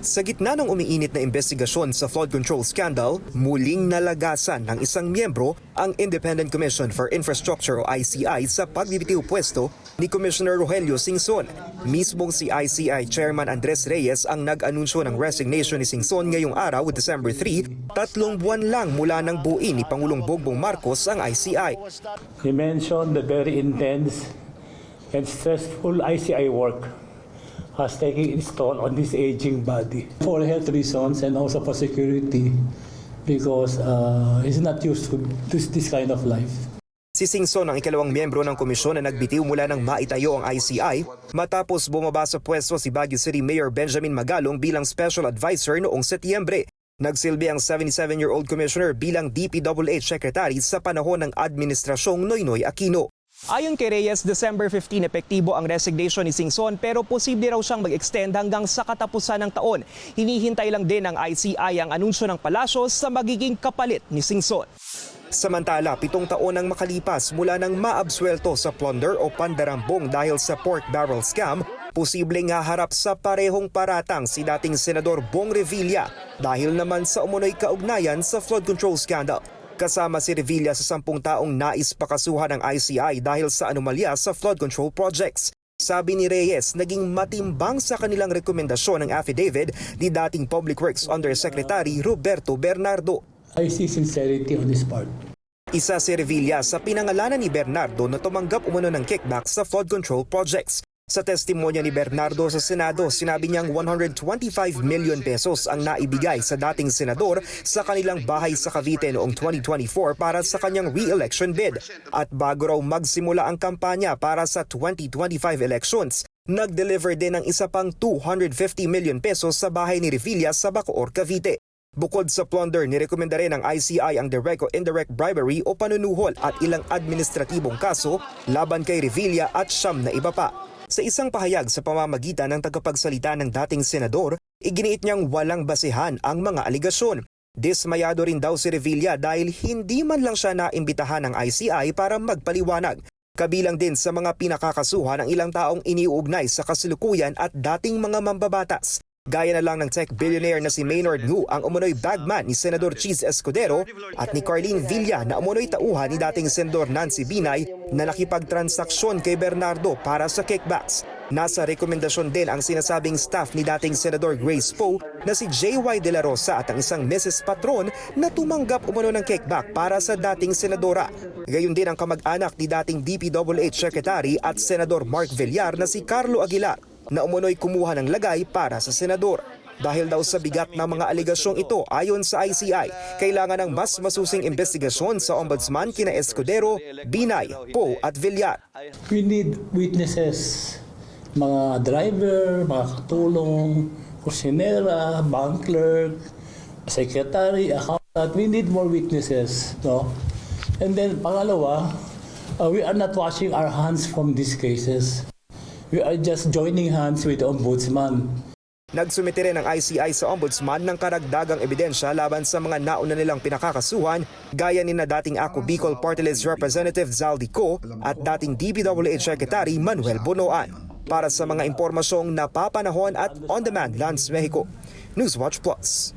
Sa gitna ng umiinit na investigasyon sa flood control scandal, muling nalagasan ng isang miyembro ang Independent Commission for Infrastructure o ICI sa pagbibitiw pwesto ni Commissioner Rogelio Singson. Mismong si ICI Chairman Andres Reyes ang nag-anunsyo ng resignation ni Singson ngayong araw, December 3, tatlong buwan lang mula ng buin ni Pangulong Bongbong Marcos ang ICI. He mentioned the very intense and stressful ICI work has taken its toll on this aging body for health reasons and also for security because uh, he's not used to this, this kind of life. Si Singson ang ikalawang miyembro ng komisyon na nagbitiw mula nang maitayo ang ICI matapos bumaba sa pwesto si Baguio City Mayor Benjamin Magalong bilang special advisor noong Setyembre. Nagsilbi ang 77-year-old commissioner bilang DPWH secretary sa panahon ng administrasyong Noynoy Aquino. Ayon kay Reyes, December 15 epektibo ang resignation ni Singson pero posible raw siyang mag-extend hanggang sa katapusan ng taon. Hinihintay lang din ng ICI ang anunsyo ng palasyo sa magiging kapalit ni Singson. Samantala, pitong taon ang makalipas mula nang maabswelto sa plunder o pandarambong dahil sa pork barrel scam, posibleng haharap sa parehong paratang si dating Senador Bong Revilla dahil naman sa umunoy kaugnayan sa flood control scandal. Kasama si Revilla sa sampung taong nais pakasuhan ng ICI dahil sa anomalya sa flood control projects. Sabi ni Reyes, naging matimbang sa kanilang rekomendasyon ng affidavit ni dating Public Works Undersecretary Roberto Bernardo. I see sincerity on his part. Isa si Revilla sa pinangalanan ni Bernardo na tumanggap umano ng kickback sa flood control projects. Sa testimonya ni Bernardo sa Senado, sinabi niyang 125 million pesos ang naibigay sa dating senador sa kanilang bahay sa Cavite noong 2024 para sa kanyang re-election bid. At bago raw magsimula ang kampanya para sa 2025 elections, nag-deliver din ng isa pang 250 million pesos sa bahay ni Revilla sa Bacoor, Cavite. Bukod sa plunder, nirekomenda rin ng ICI ang direct o indirect bribery o panunuhol at ilang administratibong kaso laban kay Revilla at siyam na iba pa. Sa isang pahayag sa pamamagitan ng tagapagsalita ng dating senador, iginiit niyang walang basehan ang mga aligasyon. Dismayado rin daw si Revilla dahil hindi man lang siya naimbitahan ng ICI para magpaliwanag. Kabilang din sa mga pinakakasuhan ang ilang taong iniuugnay sa kasalukuyan at dating mga mambabatas. Gaya na lang ng tech billionaire na si Maynard Ngu ang umunoy bagman ni Senador Cheese Escudero at ni Carlene Villa na umunoy tauhan ni dating Senador Nancy Binay na nakipagtransaksyon kay Bernardo para sa kickbacks. Nasa rekomendasyon din ang sinasabing staff ni dating Senador Grace Poe na si J.Y. De La Rosa at ang isang Mrs. Patron na tumanggap umano ng kickback para sa dating senadora. Gayon din ang kamag-anak ni dating DPWH Secretary at Senador Mark Villar na si Carlo Aguilar na umunoy kumuha ng lagay para sa senador. Dahil daw sa bigat ng mga aligasyong ito ayon sa ICI, kailangan ng mas masusing investigasyon sa ombudsman kina Escudero, Binay, Poe at Villar. We need witnesses, mga driver, mga katulong, kusinera, bank clerk, secretary, accountant. We need more witnesses. No? And then, pangalawa, uh, we are not washing our hands from these cases. We are just joining hands with the ombudsman. Nagsumite rin ang ICI sa ombudsman ng karagdagang ebidensya laban sa mga nauna nilang pinakakasuhan gaya ni na dating Ako Bicol Party List Representative Zaldi Co at dating DPWH Secretary Manuel Bonoan. Para sa mga impormasyong napapanahon at on-demand Lance Mexico. Newswatch Plus.